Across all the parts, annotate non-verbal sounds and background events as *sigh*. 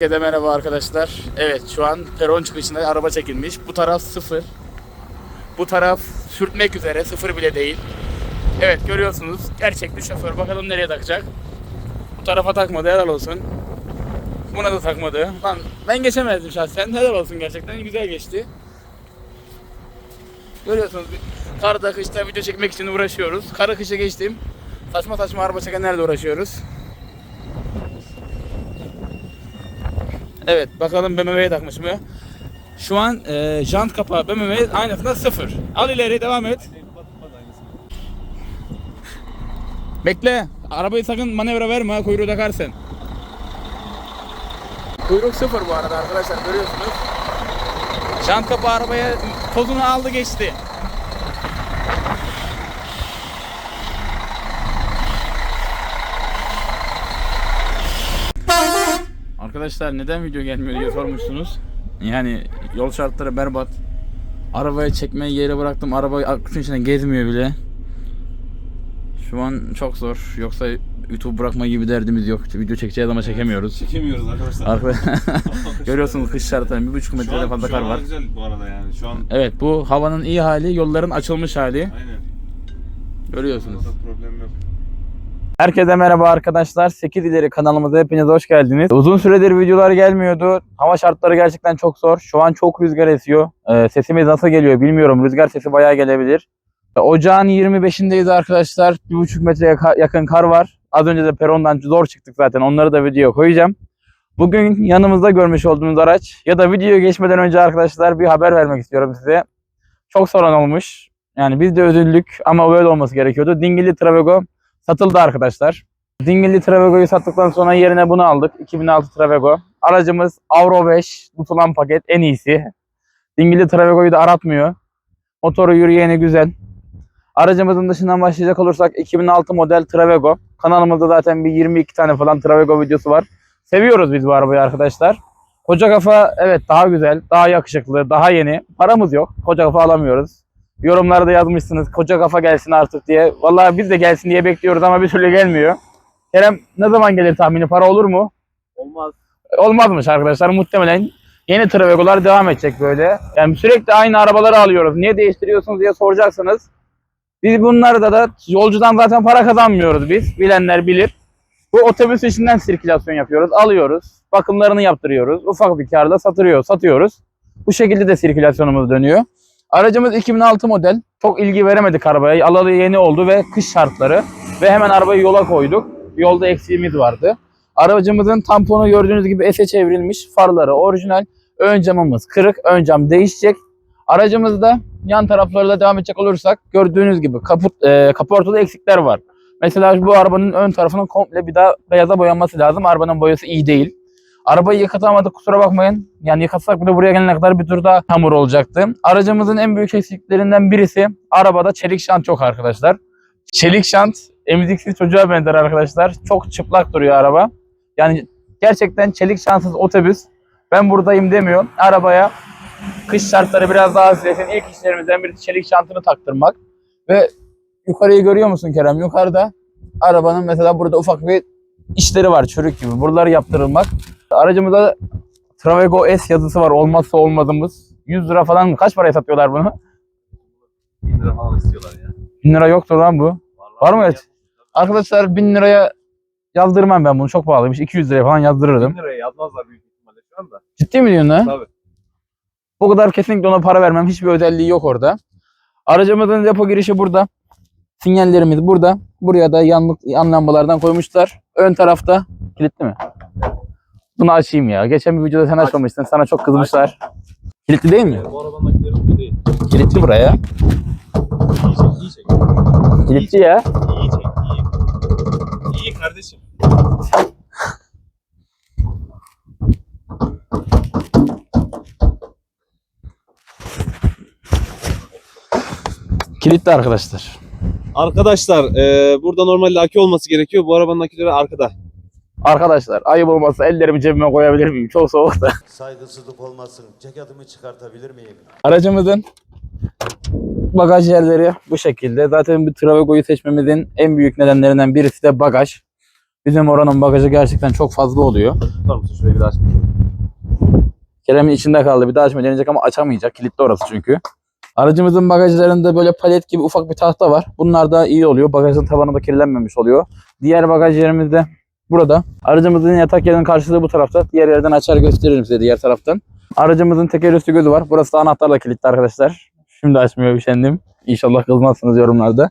Herkese merhaba arkadaşlar. Evet şu an peron çıkışında araba çekilmiş. Bu taraf sıfır. Bu taraf sürtmek üzere sıfır bile değil. Evet görüyorsunuz gerçek bir şoför. Bakalım nereye takacak. Bu tarafa takmadı helal olsun. Buna da takmadı. Lan ben geçemezdim şahsen. Helal olsun gerçekten güzel geçti. Görüyorsunuz karda kışta video çekmek için uğraşıyoruz. Kara kışa geçtim. Saçma saçma araba çekenlerle uğraşıyoruz. Evet bakalım BMW'ye takmış mı? Şu an e, jant kapağı BMW aynısında sıfır. Al ileri devam et. Bekle. Arabayı sakın manevra verme ha kuyruğu takarsın. Kuyruk sıfır bu arada arkadaşlar görüyorsunuz. Jant kapağı arabaya tozunu aldı geçti. Arkadaşlar neden video gelmiyor diye sormuşsunuz. Yani yol şartları berbat. Arabayı çekmeyi yere bıraktım. Araba akışın içine gezmiyor bile. Şu an çok zor. Yoksa YouTube bırakma gibi derdimiz yok. Video çekeceğiz ama çekemiyoruz. Çekemiyoruz arkadaşlar. *laughs* Görüyorsunuz kış şartları bir buçuk an- fazla kar var. güzel bu arada yani. Şu an Evet bu havanın iyi hali, yolların açılmış hali. aynen. Görüyorsunuz. Burada problem yok. Herkese merhaba arkadaşlar. 8 ileri kanalımıza hepiniz hoş geldiniz. Uzun süredir videolar gelmiyordu. Hava şartları gerçekten çok zor. Şu an çok rüzgar esiyor. Ee, sesimiz nasıl geliyor bilmiyorum. Rüzgar sesi bayağı gelebilir. Ee, Ocağın 25'indeyiz arkadaşlar. 1,5 metreye ka- yakın kar var. Az önce de perondan zor çıktık zaten. Onları da videoya koyacağım. Bugün yanımızda görmüş olduğunuz araç ya da videoya geçmeden önce arkadaşlar bir haber vermek istiyorum size. Çok sorun olmuş. Yani biz de üzüldük ama böyle olması gerekiyordu. Dingilli Travego satıldı arkadaşlar. Dingilli Travego'yu sattıktan sonra yerine bunu aldık. 2006 Travego. Aracımız Avro 5 tutulan paket en iyisi. Dingilli Travego'yu da aratmıyor. Motoru yürüyeni güzel. Aracımızın dışından başlayacak olursak 2006 model Travego. Kanalımızda zaten bir 22 tane falan Travego videosu var. Seviyoruz biz bu arabayı arkadaşlar. Koca kafa evet daha güzel, daha yakışıklı, daha yeni. Paramız yok. Koca kafa alamıyoruz. Yorumlarda yazmışsınız koca kafa gelsin artık diye. Vallahi biz de gelsin diye bekliyoruz ama bir türlü gelmiyor. Kerem ne zaman gelir tahmini para olur mu? Olmaz. Olmazmış arkadaşlar muhtemelen yeni Travego'lar devam edecek böyle. Yani sürekli aynı arabaları alıyoruz. Niye değiştiriyorsunuz diye soracaksınız. Biz bunlarda da yolcudan zaten para kazanmıyoruz biz. Bilenler bilir. Bu otobüs işinden sirkülasyon yapıyoruz. Alıyoruz. Bakımlarını yaptırıyoruz. Ufak bir karla satırıyor, satıyoruz. Bu şekilde de sirkülasyonumuz dönüyor. Aracımız 2006 model. Çok ilgi veremedik arabaya. Alalı yeni oldu ve kış şartları. Ve hemen arabayı yola koyduk. Yolda eksiğimiz vardı. Aracımızın tamponu gördüğünüz gibi S'e çevrilmiş. Farları orijinal. Ön camımız kırık. Ön cam değişecek. Aracımızda yan taraflarıyla devam edecek olursak gördüğünüz gibi kaput, e, kaportada eksikler var. Mesela bu arabanın ön tarafının komple bir daha beyaza boyanması lazım. Arabanın boyası iyi değil. Arabayı yıkatamadık kusura bakmayın. Yani yıkatsak bile buraya gelene kadar bir tur daha hamur olacaktı. Aracımızın en büyük eksiklerinden birisi arabada çelik şant yok arkadaşlar. Çelik şant emziksiz çocuğa benzer arkadaşlar. Çok çıplak duruyor araba. Yani gerçekten çelik şantsız otobüs. Ben buradayım demiyor. Arabaya kış şartları biraz daha hafiflesin. İlk işlerimizden biri çelik şantını taktırmak. Ve yukarıyı görüyor musun Kerem? Yukarıda arabanın mesela burada ufak bir işleri var çürük gibi. Buraları yaptırılmak. Aracımızda Travego S yazısı var. Olmazsa olmazımız. 100 lira falan mı? Kaç paraya satıyorlar bunu? 1000 lira falan istiyorlar ya. 1000 lira yoktur lan bu. Vallahi Var mı ya. öyle? Arkadaşlar 1000 liraya yazdırmam ben bunu. Çok pahalıymış. 200 liraya falan yazdırırdım. 1000 liraya yazmazlar büyük ihtimalle şu anda. Ciddi mi diyorsun lan? Tabii. Bu kadar kesinlikle ona para vermem. Hiçbir özelliği yok orada. Aracımızın depo girişi burada. Sinyallerimiz burada. Buraya da yanlık yan lambalardan koymuşlar. Ön tarafta kilitli mi? Bunu açayım ya. Geçen bir videoda sen açmamıştın. Sana çok kızmışlar. Kilitli değil mi? Bu arabanın bu değil. Kilitli buraya. İyi çek, iyi çek. Kilitli ya. İyi çek, iyi. İyi kardeşim. Kilitli arkadaşlar. Arkadaşlar e, burada normalde aki olması gerekiyor. Bu arabanın akileri arkada. Arkadaşlar ayıp olmazsa ellerimi cebime koyabilir miyim? Çok soğukta. Saygısızlık olmasın. Ceketimi çıkartabilir miyim? Aracımızın bagaj yerleri bu şekilde. Zaten bu Travego'yu seçmemizin en büyük nedenlerinden birisi de bagaj. Bizim oranın bagajı gerçekten çok fazla oluyor. Tutar mısın? Şurayı bir daha aç. Kerem'in içinde kaldı. Bir daha açmaya deneyecek ama açamayacak. Kilitli orası çünkü. Aracımızın bagajlarında böyle palet gibi ufak bir tahta var. Bunlar da iyi oluyor. Bagajın tabanı da kirlenmemiş oluyor. Diğer bagaj yerimiz de burada. Aracımızın yatak yerinin karşılığı bu tarafta. Diğer yerden açar gösteririm size diğer taraftan. Aracımızın teker üstü gözü var. Burası da anahtarla kilitli arkadaşlar. Şimdi açmıyor üşendim. İnşallah kızmazsınız yorumlarda.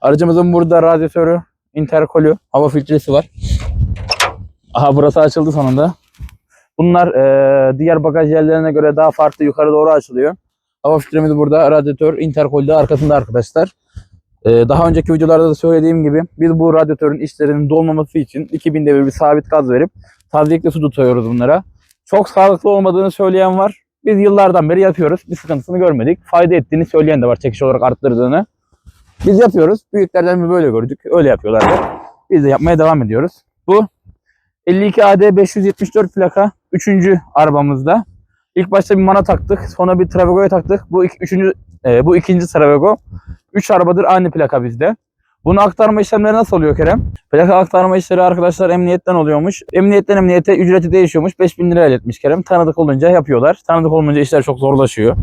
Aracımızın burada radyatörü, interkolü, hava filtresi var. Aha burası açıldı sonunda. Bunlar eee, diğer bagaj yerlerine göre daha farklı yukarı doğru açılıyor. Hava filtremiz burada, radyatör, interkol de arkasında arkadaşlar. Eee, daha önceki videolarda da söylediğim gibi biz bu radyatörün içlerinin dolmaması için 2000'de bir, bir sabit gaz verip tazyikli su tutuyoruz bunlara. Çok sağlıklı olmadığını söyleyen var. Biz yıllardan beri yapıyoruz. Bir sıkıntısını görmedik. Fayda ettiğini söyleyen de var çekiş olarak arttırdığını. Biz yapıyoruz. Büyüklerden mi böyle gördük. Öyle yapıyorlardı. Biz de yapmaya devam ediyoruz. Bu 52 AD 574 plaka 3. arabamızda. İlk başta bir Mana taktık. Sonra bir Travego'ya taktık. Bu iki, üçüncü, e, bu ikinci Travego. 3 arabadır aynı plaka bizde. Bunu aktarma işlemleri nasıl oluyor Kerem? Plaka aktarma işleri arkadaşlar emniyetten oluyormuş. Emniyetten emniyete ücreti değişiyormuş. 5000 lira iletmiş Kerem. Tanıdık olunca yapıyorlar. Tanıdık olmayınca işler çok zorlaşıyor.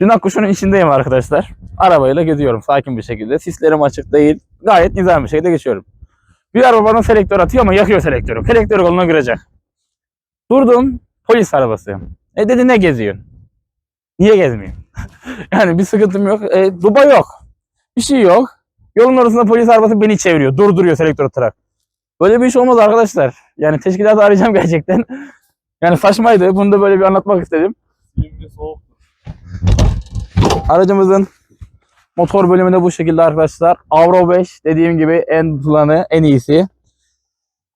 Dün Akkuş'un içindeyim arkadaşlar. Arabayla geziyorum sakin bir şekilde. Sislerim açık değil. Gayet nizam bir şekilde geçiyorum. Bir araba bana selektör atıyor ama yakıyor selektörü. Selektörü koluna girecek. Durdum. Polis arabası. E dedi ne geziyorsun? Niye gezmeyeyim? *laughs* yani bir sıkıntım yok. E, duba yok. Bir şey yok. Yolun ortasında polis arabası beni çeviriyor. Durduruyor selektör atarak. Böyle bir iş olmaz arkadaşlar. Yani teşkilatı arayacağım *laughs* gerçekten. Yani saçmaydı. Bunu da böyle bir anlatmak istedim. Aracımızın motor bölümü de bu şekilde arkadaşlar. Avro 5 dediğim gibi en tutulanı, en iyisi.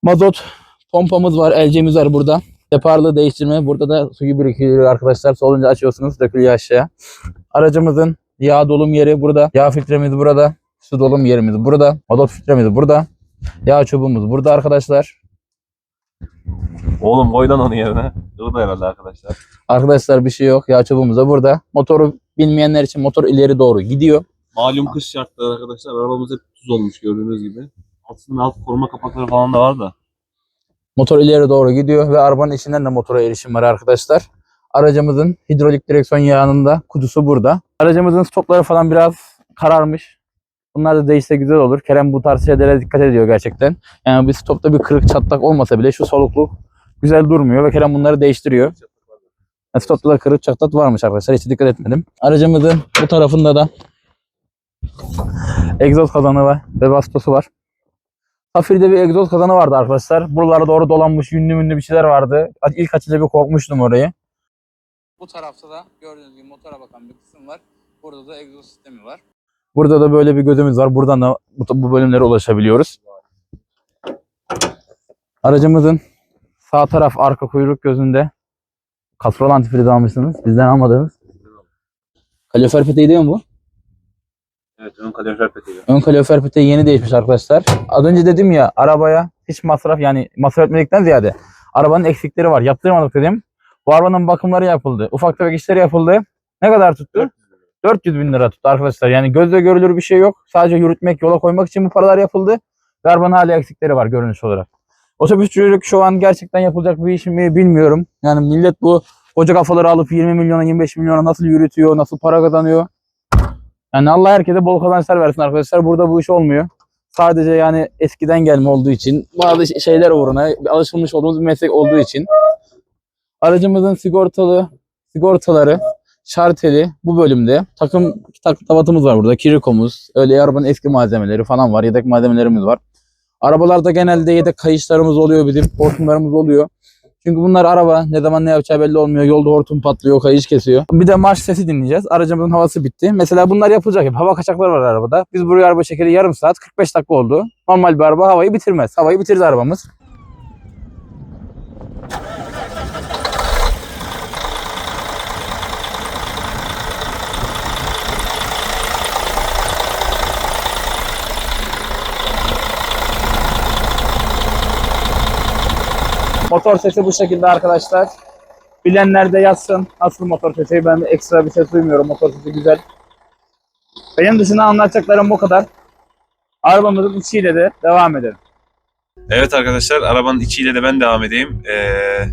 Mazot pompamız var, LC'miz var burada. Deparlı değiştirme. Burada da suyu birikiyor arkadaşlar. Solunca açıyorsunuz, dökülüyor aşağı. Aracımızın yağ dolum yeri burada. Yağ filtremiz burada. Su dolum yerimiz burada. Mazot filtremiz burada. Yağ çubuğumuz burada arkadaşlar. Oğlum koy lan onu yerine. Durdu herhalde arkadaşlar. Arkadaşlar bir şey yok. Yağ çubuğumuz da burada. Motoru bilmeyenler için motor ileri doğru gidiyor. Malum kış şartları arkadaşlar. Arabamız hep tuz olmuş gördüğünüz gibi. Altında alt koruma kapakları falan da var da. Motor ileri doğru gidiyor ve arabanın içinden de motora erişim var arkadaşlar. Aracımızın hidrolik direksiyon yağının da kutusu burada. Aracımızın stopları falan biraz kararmış. Bunlar da değişse güzel olur. Kerem bu tarz şeylere dikkat ediyor gerçekten. Yani bir stopta bir kırık çatlak olmasa bile şu solukluk güzel durmuyor ve Kerem bunları değiştiriyor. Yani stopta kırık çatlak varmış arkadaşlar. Hiç dikkat etmedim. Aracımızın bu tarafında da egzoz kazanı ve bastosu var. Safir'de bir egzoz kazanı vardı arkadaşlar. Buralara doğru dolanmış yünlü münlü bir şeyler vardı. İlk açınca bir korkmuştum orayı. Bu tarafta da gördüğünüz gibi motora bakan bir kısım var. Burada da egzoz sistemi var. Burada da böyle bir gözümüz var. Buradan da bu, bu bölümlere ulaşabiliyoruz. Aracımızın sağ taraf arka kuyruk gözünde kastrol antifriz almışsınız. Bizden almadığınız. Kalorifer peteği değil mi bu? Evet ön kalorifer peteği. Ön kalorifer yeni değişmiş arkadaşlar. Az önce dedim ya arabaya hiç masraf yani masraf etmedikten ziyade arabanın eksikleri var. Yaptırmadık dedim. Bu arabanın bakımları yapıldı. Ufak tefek işleri yapıldı. Ne kadar tuttu? 400 bin lira tuttu arkadaşlar. Yani gözle görülür bir şey yok. Sadece yürütmek, yola koymak için bu paralar yapıldı. Ve arabanın hala eksikleri var görünüş olarak. Otobüsçülük şu an gerçekten yapılacak bir iş mi bilmiyorum. Yani millet bu koca kafaları alıp 20 milyona 25 milyona nasıl yürütüyor, nasıl para kazanıyor. Yani Allah herkese bol kazançlar versin arkadaşlar. Burada bu iş olmuyor. Sadece yani eskiden gelme olduğu için bazı şeyler uğruna alışılmış olduğumuz bir meslek olduğu için aracımızın sigortalı sigortaları şarteli bu bölümde takım tabatımız var burada. Kiriko'muz, öyle arabanın eski malzemeleri falan var. Yedek malzemelerimiz var. Arabalarda genelde yedek kayışlarımız oluyor bizim. Hortumlarımız oluyor. Çünkü bunlar araba ne zaman ne yapacağı belli olmuyor. Yolda hortum patlıyor, kayış kesiyor. Bir de marş sesi dinleyeceğiz. Aracımızın havası bitti. Mesela bunlar yapılacak hep. Hava kaçakları var arabada. Biz buraya araba çekeli yarım saat 45 dakika oldu. Normal bir araba havayı bitirmez. Havayı bitirdi arabamız. Motor sesi bu şekilde arkadaşlar. Bilenler de yazsın. Nasıl motor sesi? Ben ekstra bir ses duymuyorum. Motor sesi güzel. Benim dışında anlatacaklarım bu kadar. Arabamızın içiyle de devam edelim. Evet arkadaşlar arabanın içiyle de ben devam edeyim. Ee,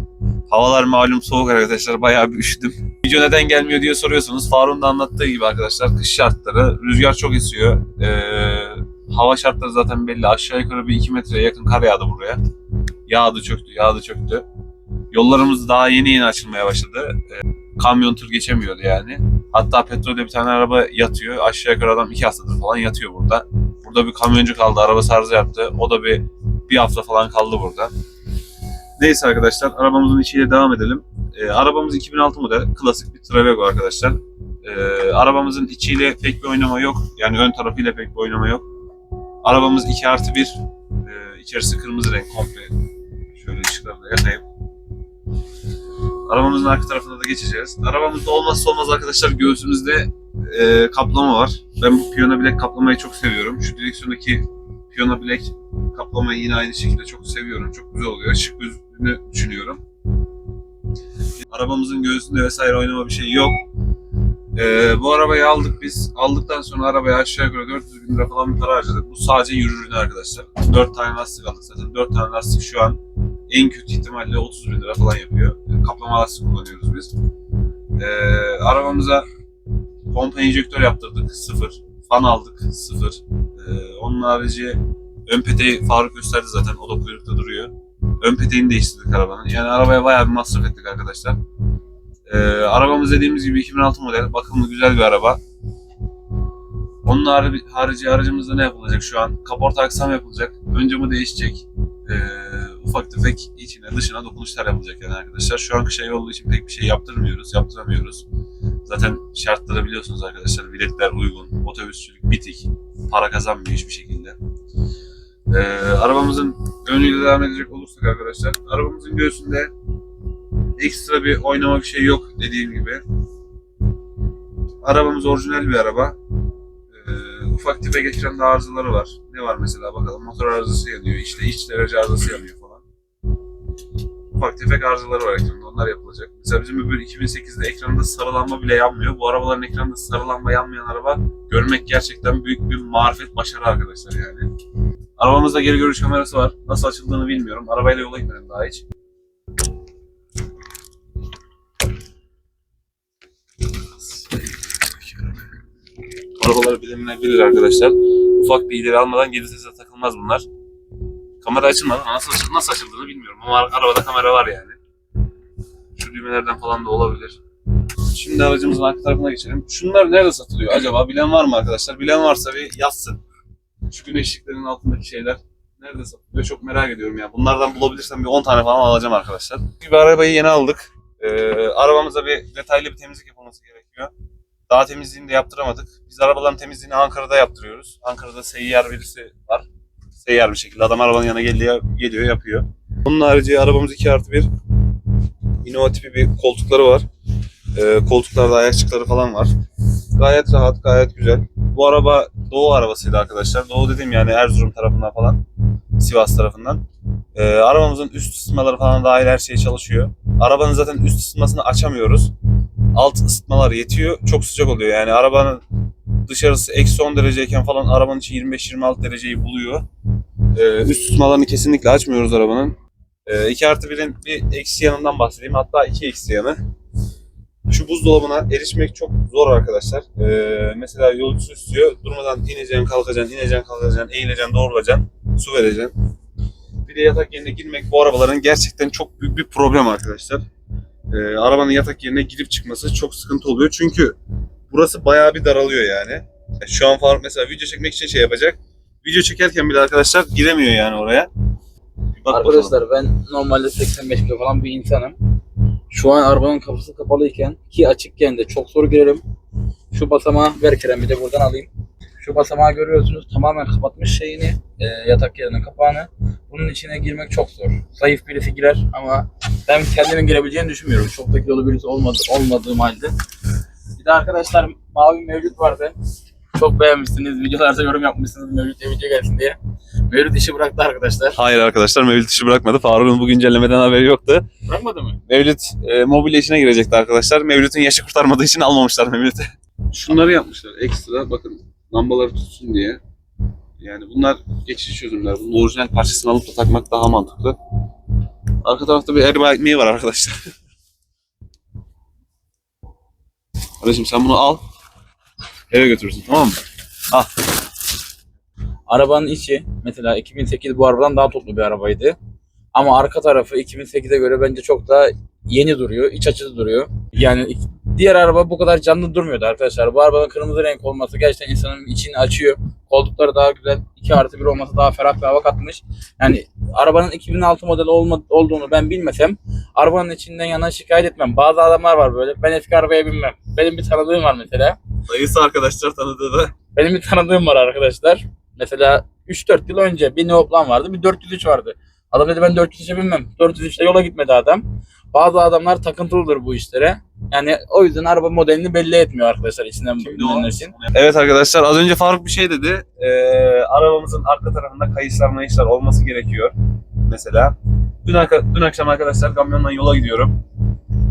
havalar malum soğuk arkadaşlar bayağı bir üşüdüm. Video neden gelmiyor diye soruyorsunuz. Faruk'un da anlattığı gibi arkadaşlar kış şartları rüzgar çok esiyor. Ee, hava şartları zaten belli aşağı yukarı bir 2 metreye yakın kar yağdı buraya. Yağdı çöktü yağdı çöktü. Yollarımız daha yeni yeni açılmaya başladı. Ee, kamyon tır geçemiyordu yani. Hatta petrolde bir tane araba yatıyor. Aşağı yukarı adam 2 haftadır falan yatıyor burada. Burada bir kamyoncu kaldı araba arıza yaptı. O da bir bir hafta falan kaldı burada. Neyse arkadaşlar arabamızın içiyle devam edelim. Ee, arabamız 2006 model klasik bir Trevego arkadaşlar. Ee, arabamızın içiyle pek bir oynama yok. Yani ön tarafıyla pek bir oynama yok. Arabamız 2 artı 1. Ee, içerisi kırmızı renk komple. Işıklarla yakayım. Arabamızın arka tarafına da geçeceğiz. Arabamızda olmazsa olmaz arkadaşlar göğsümüzde e, kaplama var. Ben bu piyano bilek kaplamayı çok seviyorum. Şu direksiyondaki piyano bilek kaplamayı yine aynı şekilde çok seviyorum. Çok güzel oluyor. Şık gözünü düşünüyorum. Arabamızın göğsünde vesaire oynama bir şey yok. Ee, bu arabayı aldık biz. Aldıktan sonra arabaya aşağı yukarı 400 bin lira falan bir para harcadık. Bu sadece yürürlüğüne arkadaşlar. 4 tane lastik aldık zaten. 4 tane lastik şu an en kötü ihtimalle 30 bin lira falan yapıyor. Kaplama lastik kullanıyoruz biz. Ee, arabamıza pompa enjektör yaptırdık. Sıfır. Fan aldık. Sıfır. Ee, onun harici ön peteği Faruk gösterdi zaten. O da kuyrukta duruyor. Ön peteğini değiştirdik arabanın. Yani arabaya bayağı bir masraf ettik arkadaşlar. Ee, arabamız dediğimiz gibi 2006 model. Bakımlı güzel bir araba. Onun harici aracımızda ne yapılacak şu an? Kaporta aksam yapılacak. Ön camı değişecek. Ee, ufak tefek içine dışına dokunuşlar yapılacak yani arkadaşlar. Şu an kışa olduğu için pek bir şey yaptırmıyoruz, yaptıramıyoruz. Zaten şartları biliyorsunuz arkadaşlar. Biletler uygun, otobüsçülük bitik, para kazanmıyor hiçbir şekilde. Ee, arabamızın önüyle devam edecek olursak arkadaşlar, arabamızın göğsünde ekstra bir oynama bir şey yok dediğim gibi. Arabamız orijinal bir araba. Ee, ufak tefek ekranda arızaları var. Ne var mesela bakalım motor arızası yanıyor, işte iç derece arızası yanıyor. Ufak tefek arızaları var ekranda onlar yapılacak. Mesela bizim öbür 2008'de ekranda sarılanma bile yanmıyor. Bu arabaların ekranda sarılanma yanmayan araba görmek gerçekten büyük bir marifet başarı arkadaşlar yani. Arabamızda geri görüş kamerası var. Nasıl açıldığını bilmiyorum. Arabayla yola gitmedim daha hiç. Arabaları bilinmeyebilir arkadaşlar. Ufak bir ileri almadan geri sese takılmaz bunlar. Kamera açılmadı ama nasıl, açıl- nasıl açıldığını bilmiyorum ama arabada kamera var yani. Şu düğmelerden falan da olabilir. Şimdi aracımızın arka tarafına geçelim. Şunlar nerede satılıyor acaba? Bilen var mı arkadaşlar? Bilen varsa bir yazsın. Şu güneşliklerin altındaki şeyler nerede satılıyor? Çok merak ediyorum ya. Bunlardan bulabilirsem bir 10 tane falan alacağım arkadaşlar. Bir arabayı yeni aldık. Ee, arabamıza bir detaylı bir temizlik yapılması gerekiyor. Daha temizliğini de yaptıramadık. Biz arabaların temizliğini Ankara'da yaptırıyoruz. Ankara'da seyyar birisi var. Seyyar bir şekilde adam arabanın yanına geliyor, geliyor yapıyor. Onun harici arabamız 2 artı 1. Innova bir koltukları var. Ee, koltuklarda ayakçıkları falan var. Gayet rahat, gayet güzel. Bu araba Doğu arabasıydı arkadaşlar. Doğu dedim yani Erzurum tarafından falan. Sivas tarafından. Ee, arabamızın üst ısıtmaları falan dahil her şey çalışıyor. Arabanın zaten üst ısıtmasını açamıyoruz. Alt ısıtmalar yetiyor. Çok sıcak oluyor yani arabanın dışarısı eksi 10 dereceyken falan arabanın içi 25-26 dereceyi buluyor. Ee, üst ısıtmalarını kesinlikle açmıyoruz arabanın. Ee, 2 artı 1'in bir eksi yanından bahsedeyim. Hatta iki eksi yanı. Şu buzdolabına erişmek çok zor arkadaşlar. Ee, mesela yolcusu istiyor. Durmadan ineceksin, kalkacaksın, ineceksin, kalkacaksın, eğileceksin, doğrulacaksın, su vereceksin. Bir de yatak yerine girmek bu arabaların gerçekten çok büyük bir problem arkadaşlar. Ee, arabanın yatak yerine girip çıkması çok sıkıntı oluyor. Çünkü burası bayağı bir daralıyor yani. E, Şu an Faruk mesela video çekmek için şey yapacak. Video çekerken bile arkadaşlar giremiyor yani oraya. Bak bakalım. Arkadaşlar ben normalde 85 kilo falan bir insanım. Şu an arabanın kapısı kapalıyken ki açıkken de çok zor girerim. Şu basamağı ver Kerem bir de buradan alayım. Şu basamağı görüyorsunuz tamamen kapatmış şeyini e, yatak yerinin kapağını. Bunun içine girmek çok zor. Zayıf birisi girer ama ben kendimin girebileceğini düşünmüyorum. Çok da kilolu birisi olmadı, olmadığım halde. Bir de arkadaşlar mavi mevcut vardı. Çok beğenmişsiniz. Videolarda yorum yapmışsınız Mevlüt diye video gelsin diye. Mevlüt işi bıraktı arkadaşlar. Hayır arkadaşlar Mevlüt işi bırakmadı. Faruk'un bu güncellemeden haberi yoktu. Bırakmadı mı? Mevlüt e, mobilya işine girecekti arkadaşlar. Mevlüt'ün yaşı kurtarmadığı için almamışlar Mevlüt'ü. Şunları yapmışlar ekstra bakın lambaları tutsun diye. Yani bunlar geçici çözümler. Bunun orijinal parçasını alıp da takmak daha mantıklı. Arka tarafta bir Erba ekmeği var arkadaşlar. *laughs* Kardeşim sen bunu al. Eve götürürsün tamam mı? Arabanın içi mesela 2008 bu arabadan daha toplu bir arabaydı. Ama arka tarafı 2008'e göre bence çok daha yeni duruyor, iç açıcı duruyor. Yani diğer araba bu kadar canlı durmuyordu arkadaşlar. Bu arabanın kırmızı renk olması gerçekten insanın içini açıyor. Koltukları daha güzel, 2 artı 1 olması daha ferah bir hava katmış. Yani arabanın 2006 modeli olma, olduğunu ben bilmesem arabanın içinden yana şikayet etmem. Bazı adamlar var böyle. Ben eski arabaya binmem. Benim bir tanıdığım var mesela. Dayısı arkadaşlar tanıdığı da. Benim bir tanıdığım var arkadaşlar. Mesela 3-4 yıl önce bir Neoplan vardı, bir 403 vardı. Adam dedi ben 403'e binmem. 403'te yola gitmedi adam. Bazı adamlar takıntılıdır bu işlere. Yani o yüzden araba modelini belli etmiyor arkadaşlar içinden bilenler için. Evet arkadaşlar az önce Faruk bir şey dedi. Ee, arabamızın arka tarafında kayışlar mayışlar olması gerekiyor. Mesela. Dün, dün akşam arkadaşlar kamyonla yola gidiyorum.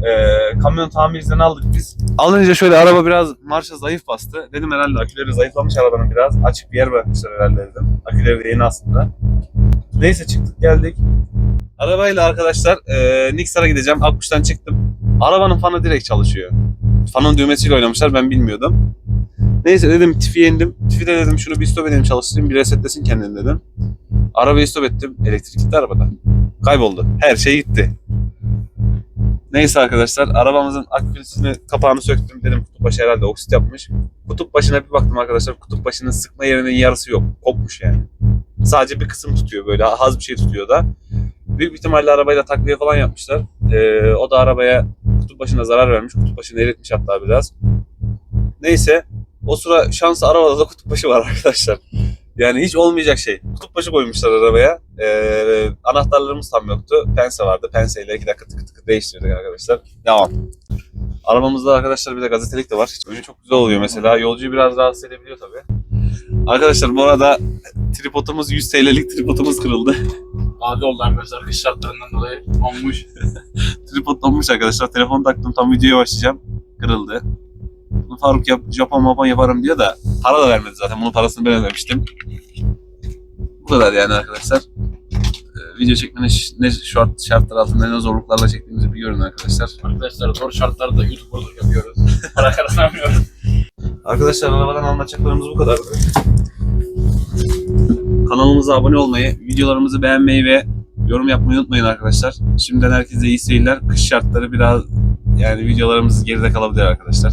Ee, kamyon tamirciden aldık biz. Alınca şöyle araba biraz marşa zayıf bastı. Dedim herhalde aküleri zayıflamış arabanın biraz. Açık bir yer bırakmışlar herhalde dedim. Aküleri de yeni aslında. Neyse çıktık geldik. Arabayla arkadaşlar e, Nixar'a gideceğim. Akkuş'tan çıktım. Arabanın fanı direkt çalışıyor. Fanın düğmesiyle oynamışlar ben bilmiyordum. Neyse dedim Tifi'ye indim. Tifi'de dedim şunu bir stop edelim çalıştırayım bir resetlesin kendini dedim. Arabayı stop ettim. Elektrik gitti arabada. Kayboldu. Her şey gitti. Neyse arkadaşlar arabamızın akülüsünü kapağını söktüm dedim kutup başı herhalde oksit yapmış. Kutup başına bir baktım arkadaşlar kutup başının sıkma yerinin yarısı yok. Kopmuş yani. Sadece bir kısım tutuyor böyle az bir şey tutuyor da. Büyük ihtimalle arabayla takviye falan yapmışlar. Ee, o da arabaya kutup başına zarar vermiş. Kutup başını eritmiş hatta biraz. Neyse o sıra şans arabada da kutup başı var *laughs* arkadaşlar. Yani hiç olmayacak şey. Kutup başı koymuşlar arabaya. Ee, anahtarlarımız tam yoktu. Pense vardı. Penseyle iki dakika tıkı tıkı değiştirdik arkadaşlar. Devam. Arabamızda arkadaşlar bir de gazetelik de var. Önce çok güzel oluyor mesela. Yolcuyu biraz rahatsız edebiliyor tabii. Arkadaşlar bu arada tripodumuz 100 TL'lik tripodumuz kırıldı. *laughs* Bazı oldu arkadaşlar kış şartlarından dolayı olmuş. *laughs* Tripod donmuş arkadaşlar. Telefon taktım tam videoya başlayacağım. Kırıldı. Bunu Faruk yap, Japon mapan yaparım diyor da para da vermedi zaten. Bunun parasını ben ödemiştim. Bu kadar yani arkadaşlar. Ee, video çekmenin ne şart, şartlar altında ne zorluklarla çektiğimizi bir görün arkadaşlar. Arkadaşlar zor şartlarda YouTuber'lık yapıyoruz. Para *laughs* kazanamıyoruz. Arkadaşlar arabadan anlatacaklarımız bu kadardı. Kanalımıza abone olmayı, videolarımızı beğenmeyi ve yorum yapmayı unutmayın arkadaşlar. Şimdiden herkese iyi seyirler. Kış şartları biraz yani videolarımız geride kalabilir arkadaşlar.